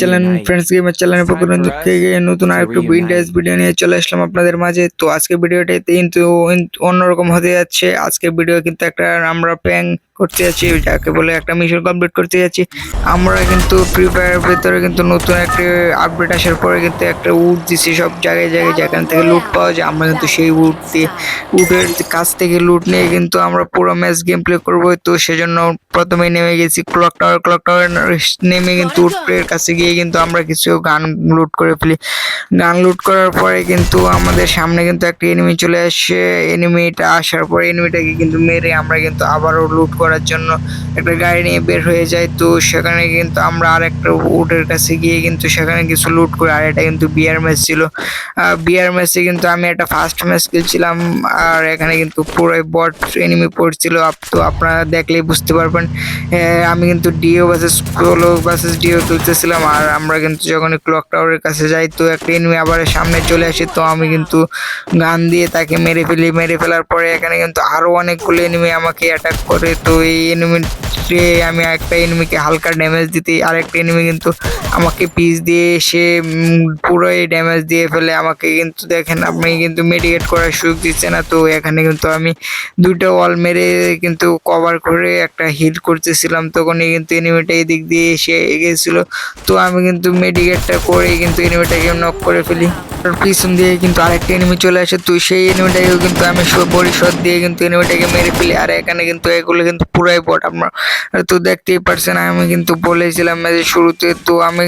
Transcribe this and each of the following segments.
Channel friends gamer চ্যানেলের পক্ষ থেকে নতুন আরেকটু ইন্টারেস্ট ভিডিও নিয়ে চলে আসলাম আপনাদের মাঝে। তো আজকে ভিডিওটা কিন্তু অন্যরকম হতে যাচ্ছে। আজকে ভিডিও কিন্তু একটা আমরা প্যাং করতে যাচ্ছি যাকে বলে একটা মিশন কমপ্লিট করতে যাচ্ছি। আমরা কিন্তু ফ্রি ফায়ার ভেতরে কিন্তু নতুন একটা আপডেট আসার পরে কিন্তু একটা উট দিছি সব জায়গায় জায়গায় যেখান থেকে লুট পাওয়া যায় আমরা কিন্তু সেই উট দিয়ে উটের কাছ থেকে লুট নিয়ে কিন্তু আমরা পুরো ম্যাচ গেম প্লে করব। তো সেজন্য প্রথমে নেমে গেছি। ক্লক টাওয়ার ক্লক টাওয়ার নেমে কিন্তু উটের কাছে গিয়ে কিন্তু আমরা কিছু গান লুট করে ফেলি। গান লুট করার পরে কিন্তু আমাদের সামনে কিন্তু একটা এনিমি চলে আসে। এনিমিটা আসার পরে এনিমিটাকে কিন্তু মেরে আমরা কিন্তু আবারও লুট করার জন্য একটা গাড়ি নিয়ে বের হয়ে যাই। তো সেখানে কিন্তু আমরা আর একটা উটের কাছে গিয়ে কিন্তু সেখানে কিছু লুট করে, আর এটা কিন্তু বিয়ার ম্যাচ ছিল। বিয়ার ম্যাচে কিন্তু আমি একটা ফার্স্ট ম্যাচ খেলছিলাম, আর এখানে কিন্তু পুরো বট এনিমি পড়ছিল। তো আপনারা দেখলেই বুঝতে পারবেন। আমি কিন্তু ডিও ভার্সেস কোলো ভার্সেস ডিও তুলতেছিলাম আর আমরা কিন্তু যখন ক্লক টাওয়ারের কাছে যাই, তো একটা এনিমি আবার সামনে চলে আসি। তো আমি কিন্তু গান দিয়ে তাকে মেরে ফেলি। মেরে ফেলার পরে এখানে কিন্তু আরও অনেকগুলো এনিমি আমাকে অ্যাটাক করে। তো এই এনিমিতে আমি একটা এনিমিকে হালকা ড্যামেজ দিতে আর একটা এনিমি কিন্তু আমাকে পিস দিয়ে এসে পুরোই ড্যামেজ দিয়ে ফেলে। আমাকে কিন্তু দেখেন, আপনি কিন্তু মেডিকেট করার সুযোগ দিচ্ছে না। তো এখানে কিন্তু আমি দুটো ওয়াল মেরে কিন্তু কভার করে একটা হিল করতেছিলাম। তখনই কিন্তু এনিমিটা এদিক দিয়ে এসে গেছিল তো আমি কিন্তু মেডিকেটটা করে কিন্তু এনিমিটাকে নক করে ফেলি। পিছন দিয়ে কিন্তু আরেকটা এনিমি চলে আসে। তো সেই এনিমিটাকেও কিন্তু আমি পরিশোধ দিয়ে কিন্তু এনিমিটাকে মেরে ফেলি। আর এখানে কিন্তু এগুলো কিন্তু পুরাই বট আপনার। তো দেখতেই পারছেন, আমি কিন্তু বলেছিলাম ম্যাচের শুরুতে, তো আমি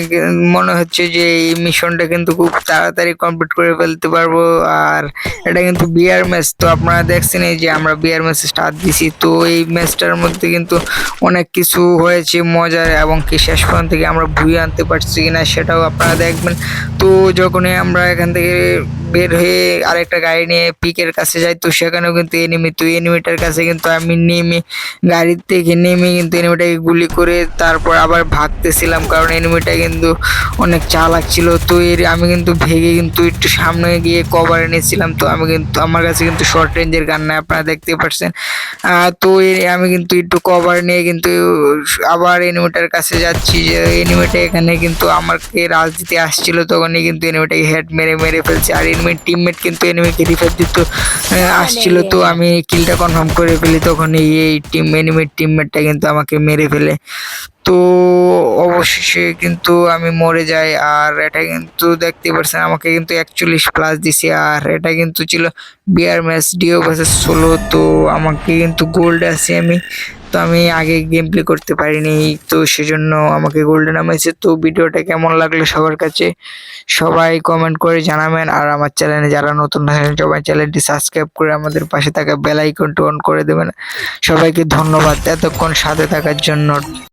মনে হচ্ছে যে এই মিশনটা কিন্তু খুব তাড়াতাড়ি কমপ্লিট করে ফেলতে পারব। আর এটা কিন্তু বিয়ার ম্যাচ তো আপনারা দেখছেন এই যে আমরা বিয়ার ম্যাচ স্টার্ট দিছি। তো এই ম্যাচটার মধ্যে কিন্তু অনেক কিছু হয়েছে মজার এবং কি শেষ পর্যন্ত থেকে আমরা ভুয়ে আনতে পারছি কিনা সেটাও আপনারা দেখবেন। তো যখনই আমরা এখান থেকে বের হয়ে আরেকটা গাড়ি নিয়ে পিকের কাছে যাই, তো সেখানেও কিন্তু এনিমি তো এনিমিটার কাছে কিন্তু আমি নেমে গাড়ির থেকে নেমে কিন্তু এনিমিটাকে গুলি করে তারপর আবার ভাগতেছিলাম, কারণ এনিমিটা কিন্তু অনেক চালাক ছিল, তো এর আমি কিন্তু ভেগে কিন্তু একটু সামনে গিয়ে কভার এনেছিলাম তো আমি কিন্তু, আমার কাছে কিন্তু শর্ট রেঞ্জের গান নাই, আপনারা দেখতে পাচ্ছেন তো আমি কিন্তু একটু কভার নিয়ে কিন্তু আবার এনিমিটার কাছে যাচ্ছি, যে এনিমিটা এখানে কিন্তু আমাকে রাজ দিতে আসছিল, তখনই কিন্তু এনিমিটাকে হেড মেরে মেরে ফেলছে, আর এনিমির টিমমেট কিন্তু এনিমিকে রিফার দিতে আহ, আসছিল তো আমি কিলটা কনফার্ম করে ফেলি তখন এই টিম এনিমির টিমমেটটা কিন্তু আমাকে মেরে ফেলে। তো অবশেষে কিন্তু আমি মরে যাই আর এটা কিন্তু দেখতে পাচ্ছেন আমাকে কিন্তু একচল্লিশ প্লাস দিছে আর এটা কিন্তু ছিল বিয়ার ম্যাচ ডিও ভার্সেস ষোলো তো আমাকে কিন্তু গোল্ড আছে আমি। তো আমি আগে গেম প্লে করতে পারিনি, তো সেজন্য আমাকে গোল্ডেন নামাইছে তো ভিডিওটা কেমন লাগল সবার কাছে সবাই কমেন্ট করে জানাবেন। আর আমার চ্যানেলে যারা নতুন আছেন, সবাই চ্যানেলটি সাবস্ক্রাইব করে আমাদের পাশে থাকা বেল আইকনটি অন করে দেবেন। সবাইকে ধন্যবাদ। এতক্ষণ সাথে থাকার জন্য